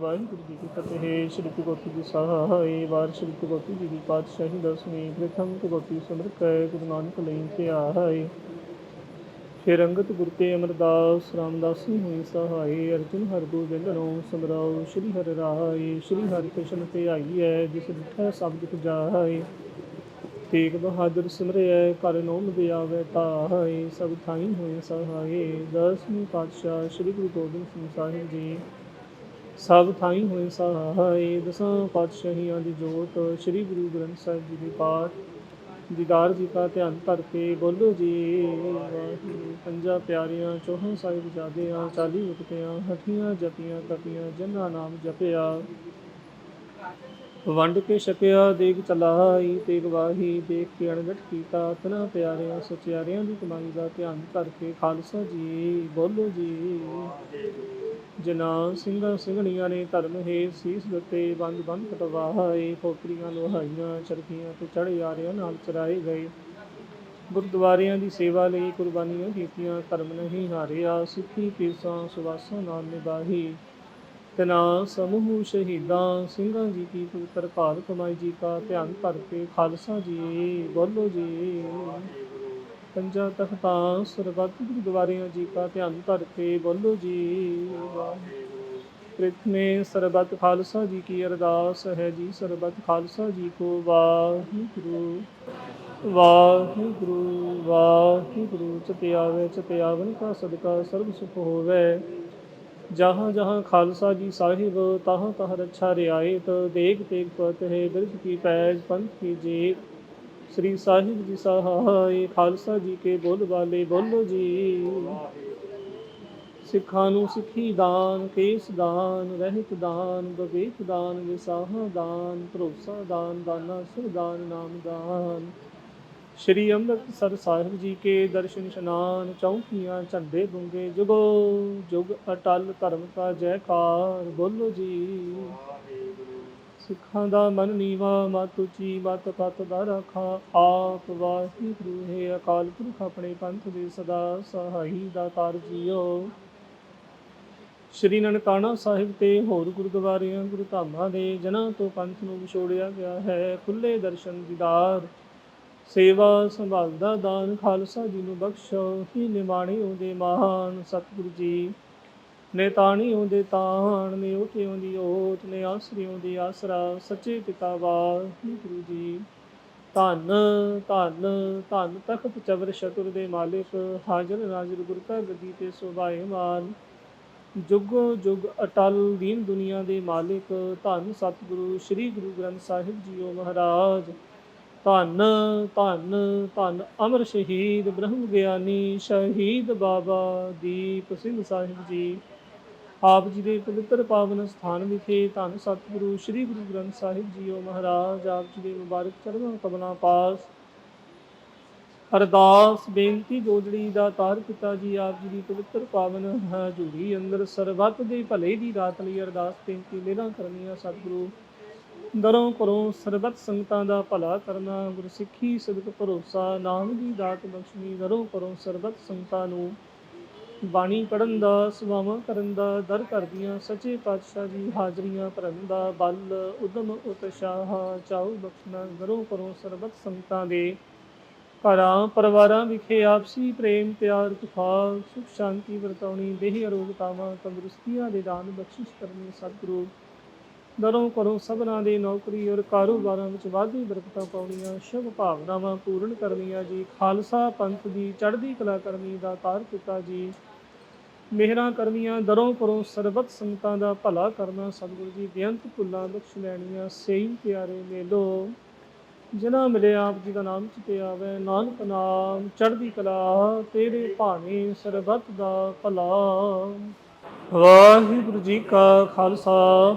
ਵਾਹਿਗੁਰੂ ਜੀ ਕੀ ਫਤਿਹ, ਸ਼੍ਰੀ ਗੁਰੂ ਜੀ ਸਹਾਇ ਵਾਰ ਸ਼੍ਰੀ ਗੁਰੂ ਜੀ ਦੀ ਪਾਤਸ਼ਾਹੀ ਦਸਵੀਂ ਪ੍ਰਥਮ ਗੁਰੂ ਸਿਮਰ ਕੈ ਗੁਰੂ ਨਾਨਕ ਲਈ ਤੇ ਆਏ ਫਿਰ ਅੰਗਤ ਗੁਰ ਤੇ ਅਮਰਦਾਸ, ਰਾਮਦਾਸੀ ਹੋਈ ਸਹਾਈ ਅਰਜੁਨ ਹਰ ਗੋਬਿੰਦ ਨੂੰ ਸਮਰਾਉ ਸ਼੍ਰੀ ਹਰਿ ਰਾਏ, ਸ਼੍ਰੀ ਹਰਿ ਕ੍ਰਿਸ਼ਨ ਤੇ ਆਈ ਹੈ, ਜਿਸ ਡਿਠੈ ਸਭ ਦਿਖ ਜਾਏ। ਤੇਗ ਬਹਾਦਰ ਸਿਮਰਿਐ ਕਰ ਨੋਮ ਦੇ ਆਵੇ ਤਾਹੇ, ਸਭ ਥਾਈ ਹੋਏ ਸਹਾਏ, ਦਸਵੀਂ ਪਾਤਸ਼ਾਹ ਸ੍ਰੀ ਗੁਰੂ ਗੋਬਿੰਦ ਸਿੰਘ ਸਾਹਿਬ ਜੀ ਸਭ ਥਾਈ ਹੋਏ ਸਹਾਏ ਦਸਾਂ ਪਾਤਸ਼ਾਹੀਆਂ ਦੀ ਜੋਤ, ਸ੍ਰੀ ਗੁਰੂ ਗ੍ਰੰਥ ਸਾਹਿਬ ਜੀ ਦੀ ਪਾਠ, ਦੀਦਾਰ ਜੀ ਦਾ ਧਿਆਨ ਧਰ ਕੇ ਬੋਲੋ ਜੀ, ਵਾਹਿਗੁਰੂ। ਪੰਜਾ ਪਿਆਰੀਆਂ, ਚੌਹਾਂ ਸਾਹਿਬ ਜਾਦਿਆਂ ਚਾਲੀ ਉਕਤਿਆਂ ਹਠੀਆਂ ਜਪੀਆਂ ਕਪੀਆਂ ਜਿਨ੍ਹਾਂ ਨਾਮ ਜਪਿਆ ਵੰਡ ਕੇ ਛਕਿਆ, ਦੇਗ ਚਲਾਈ ਤੇਗ ਵਾਹੀ, ਦੇਖ ਕੇ ਅਣਗਟ ਕੀਤਾ। ਤਨਾ ਪਿਆਰਿਆਂ, ਸਚਿਆਰਿਆਂ ਦੀ ਕਮਾਈ ਦਾ ਧਿਆਨ ਕਰਕੇ ਖਾਲਸਾ ਜੀ, ਬੋਲੋ ਜੀ। ਜਨਾ ਸਿੰਘਾਂ, ਸਿੰਘਣੀਆਂ ਨੇ ਧਰਮ ਹੈ ਸੀਸ ਦਿੱਤੇ। ਬੰਦ ਬੰਦ ਕਟਵਾਏ ਖੋਪਰੀਆਂ ਲੋਹਾਈਆਂ, ਚਰਖੀਆਂ ਤੇ ਚੜ ਯਾਰਿਆਂ ਨਾਲ ਚਰਾਏ ਗਏ। ਗੁਰਦੁਆਰਿਆਂ ਦੀ ਸੇਵਾ ਲਈ ਕੁਰਬਾਨੀਆਂ ਕੀਤੀਆਂ, ਧਰਮ ਨਹੀਂ ਹਾਰਿਆ। ਸਿੱਖੀ ਪੀਸਾਂ ਸੁਵਾਸਾਂ ਨਾਲ ਨਿਭਾਹੀ। ਤਨਾ ਸਮੂਹ ਸ਼ਹੀਦਾਂ ਸਿੰਘਾਂ ਜੀ ਕੀ ਪੁੱਤਰ ਘਾਲ ਕਮਾਈ ਜੀ ਕਾ ਧਿਆਨ ਧਰ ਕੇ ਖਾਲਸਾ ਜੀ, ਬੋਲੋ ਜੀ। ਪੰਜਾ ਤਖਤਾਂ ਸਰਬੱਤ ਗੁਰਦੁਆਰਿਆਂ ਜੀ ਕਾ ਧਿਆਨ ਧਰ ਕੇ ਬੋਲੋ ਜੀ। ਪ੍ਰਥਮੇ ਸਰਬੱਤ ਖਾਲਸਾ ਜੀ ਕੀ ਅਰਦਾਸ ਹੈ ਜੀ, ਸਰਬੱਤ ਖਾਲਸਾ ਜੀ ਕੋ ਵਾਹਿਗੁਰੂ। ਵਾਹਿਗੁਰੂ ਵਾਹਿਗੁਰੂ ਚਤੇ ਆਵੇ ਚਤੇ ਆਵਨ ਕਾ ਸਦਕਾ, ਸਰਬ ਸੁਖ ਹੋਵੇ। ਜਹਾਂ ਜਹਾਂ ਖਾਲਸਾ ਜੀ ਸਾਹਿਬ, ਤਹਾਂ ਤਹਾਂ ਰੱਛਾ ਰਿਆਇਤ ਦੇਗ ਤੇਗ ਪਤ ਹੈ ਬਿਰਧ ਕੀ ਪੈਜ ਪੰਥ ਕੀ ਜੀ ਸ੍ਰੀ ਸਾਹਿਬ ਜੀ ਸਹਾਇ ਖਾਲਸਾ ਜੀ ਕੇ ਬੋਲ ਵਾਲੇ ਬੋਲੋ ਜੀ। ਸਿੱਖਾਂ ਨੂੰ ਸਿੱਖੀ ਦਾਨ, ਕੇਸ ਦਾਨ, ਰਹਿਤ ਦਾਨ, ਵਿਵੇਕ ਦਾਨ, ਵਿਸਾਹ ਦਾਨ, ਭਰੋਸਾ ਦਾਨ, ਦਾਨਾ ਸਿਰ ਦਾਨ, ਨਾਮ ਦਾਨ। ਸ਼੍ਰੀ ਅੰਮ੍ਰਿਤਸਰ ਸਾਹਿਬ ਜੀ ਕੇ ਦਰਸ਼ਨ ਇਸ਼ਨਾਨ ਚੌਂਕੀਆਂ ਝੰਡੇ ਗੁੰਗੇ ਜੁਗੋ ਜੁਗ ਅਟਲ ਧਰਮ ਕਾ ਜੈਕਾਰ ਬੋਲੋ ਜੀ। ਸਿੱਖਾਂ ਦਾ ਮਨ ਨੀਵਾ, ਮਤ ਉੱਚੀ, ਮਤ ਪਤ ਦਾ ਰਖਾ। ਆਪ ਵਾਹਿਗੁਰੂ, ਹੈ ਅਕਾਲ ਪੁਰਖ, ਆਪਣੇ ਪੰਥ ਦੇ ਸਦਾ ਸਹਾਈ ਦਾਤਾਰ ਜੀਓ। ਸ਼੍ਰੀ ਨਨਕਾਣਾ ਸਾਹਿਬ ਤੇ ਹੋਰ ਗੁਰਦੁਆਰਿਆਂ, ਗੁਰਧਾਮਾਂ ਦੇ ਜਨਾਂ ਤੋਂ ਪੰਥ ਨੂੰ ਵਿਛੋੜਿਆ ਗਿਆ ਹੈ। ਖੁੱਲੇ ਦਰਸ਼ਨ ਦੀਦਾਰ ਸੇਵਾ ਸੰਭਾਲਦਾ ਦਾਨ ਖਾਲਸਾ ਜੀ ਨੂੰ ਬਖਸ਼ੋ, ਹੀ ਨਿਮਾਣੀ ਉਹਦੇ ਮਹਾਨ ਸਤਿਗੁਰੂ ਜੀ। ਨੇ ਤਾਣੀ ਉਹਦੇ ਤਾਣ, ਨੇ ਓਟਿਓਂ ਦੀ ਓਟ, ਨੇ ਆਸਰਿਓਂ ਦੀ ਆਸਰਾ, ਸੱਚੇ ਪਿਤਾ ਵਾਹਿਗੁਰੂ ਜੀ। ਧੰਨ ਧੰਨ ਧੰਨ ਤਖਤ ਚਵਰ ਸ਼ਤੁਰ ਦੇ ਮਾਲਿਕ, ਹਾਜ਼ਰ ਨਾਜ਼ਰ ਗੁਰ ਕਾ ਗੱਦੀ ਤੇ ਸੁਭਾਏਮਾਨ ਜੁਗੋ, ਜੁਗ ਅਟਲ ਦੀਨ ਦੁਨੀਆ ਦੇ ਮਾਲਿਕ, ਧੰਨ ਸਤਿਗੁਰੂ, ਸ੍ਰੀ ਗੁਰੂ ਗ੍ਰੰਥ ਸਾਹਿਬ ਜੀਓ ਮਹਾਰਾਜ। ਧੰਨ ਧੰਨ ਧੰਨ। ਅਮਰ ਸ਼ਹੀਦ ਬ੍ਰਹਮ ਗਿਆਨੀ ਸ਼ਹੀਦ ਬਾਬਾ ਦੀਪ ਸਿੰਘ ਸਾਹਿਬ ਜੀ। ਆਪ ਜੀ ਦੇ ਪਵਿੱਤਰ ਪਾਵਨ ਸਥਾਨ ਵਿਖੇ ਧੰਨ ਸਤਿਗੁਰੂ ਸ੍ਰੀ ਗੁਰੂ ਗ੍ਰੰਥ ਸਾਹਿਬ ਜੀਓ ਮਹਾਰਾਜ, ਆਪ ਜੀ ਦੇ ਮੁਬਾਰਕ ਚਰਨਾਂ ਕਮਲਾਂ ਪਾਸ। ਅਰਦਾਸ, ਬੇਨਤੀ ਜੋਦੜੀ ਦਾ ਤਾਰ ਪਿਤਾ ਜੀ, ਆਪ ਜੀ ਦੀ ਪਵਿੱਤਰ ਪਾਵਨ ਹਜ਼ੂਰੀ ਅੰਦਰ ਸਰਬੱਤ ਦੇ ਭਲੇ ਦੀ ਰਾਤ ਲਈ ਅਰਦਾਸ, ਬੇਨਤੀ ਮੇਰਾ ਕਰਨੀਆਂ ਸਤਿਗੁਰੂ। ਦਰੋਂ ਕਰੋ ਸਰਬੱਤ ਸੰਗਤਾਂ ਦਾ ਭਲਾ ਕਰਨਾ ਗੁਰਸਿੱਖੀ ਸਦਕ ਭਰੋਸਾ, ਨਾਮ ਦੀ ਦਾਤ ਬਖਸ਼ਣੀ ਦਰੋਂ ਕਰੋ ਸਰਬੱਤ ਸੰਗਤਾਂ ਨੂੰ ਬਾਣੀ ਪੜਨ ਦਾ ਸੇਵਾਵਾਂ ਕਰਨ ਦਾ, ਦਰ ਕਰਦੀਆਂ, ਸੱਚੇ ਪਾਤਸ਼ਾਹ ਜੀ ਹਾਜ਼ਰੀਆਂ ਭਰਨ ਦਾ, ਬਲ ਉਦਮ ਉਤਸ਼ਾਹ ਚਾਉ ਬਖਸ਼ਣਾ ਦਰੋਂ ਕਰੋ ਸਰਬੱਤ ਸੰਗਤਾਂ ਦੇ ਘਰਾਂ ਪਰਿਵਾਰਾਂ ਵਿਖੇ ਆਪਸੀ ਪ੍ਰੇਮ ਪਿਆਰ ਤੁਫਾਨ, ਸੁਖ ਸ਼ਾਂਤੀ ਵਰਤਾਉਣੀ, ਦੇਹ ਅਰੋਗਤਾਵਾਂ ਤੰਦਰੁਸਤੀਆਂ ਦੇ ਦਾਨ ਬਖਸ਼ਿਸ਼ ਕਰਨੀ ਸਤਿਗੁਰੂ। ਦਰੋਂ ਕਰੋ ਸਭਨਾਂ ਦੇ ਨੌਕਰੀ ਔਰ ਕਾਰੋਬਾਰਾਂ ਵਿੱਚ ਵਾਧੀ ਬਰਕਤਾਂ ਪਾਉਣੀਆਂ, ਸ਼ੁਭ ਭਾਵਨਾਵਾਂ ਪੂਰਨ ਕਰਨੀਆਂ ਜੀ। ਖਾਲਸਾ ਪੰਥ ਦੀ ਚੜ੍ਹਦੀ ਕਲਾ ਕਰਨੀ ਦਾ ਤਾਰ ਕੀਤਾ ਜੀ। ਮਿਹਰਾਂ ਕਰਨੀਆਂ, ਦਰੋਂ ਕਰੋ ਸਰਬਤ ਸੰਗਤਾਂ ਦਾ ਭਲਾ ਕਰਨਾ ਸਤਿਗੁਰੂ ਜੀ। ਬੇਅੰਤ ਭੁੱਲਾਂ ਬਖਸ਼ ਲੈਣੀਆਂ ਸਹੀ ਪਿਆਰੇ ਮੇਲੋ। ਜਿਨ੍ਹਾਂ ਮਿਲੇ ਆਪ ਜੀ ਦਾ ਨਾਮ ਚਿਤੇ ਆਵੇ ਨਾਨਕ ਨਾਮ, ਚੜ੍ਹਦੀ ਕਲਾ, ਤੇਰੇ ਭਾਣੇ ਸਰਬਤ ਦਾ ਭਲਾ। ਵਾਹਿਗੁਰੂ ਜੀ ਕਾ ਖਾਲਸਾ।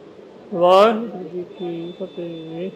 ਵਾਹਿਗੁਰੂ ਜੀ ਕੀ ਫਤਿਹ।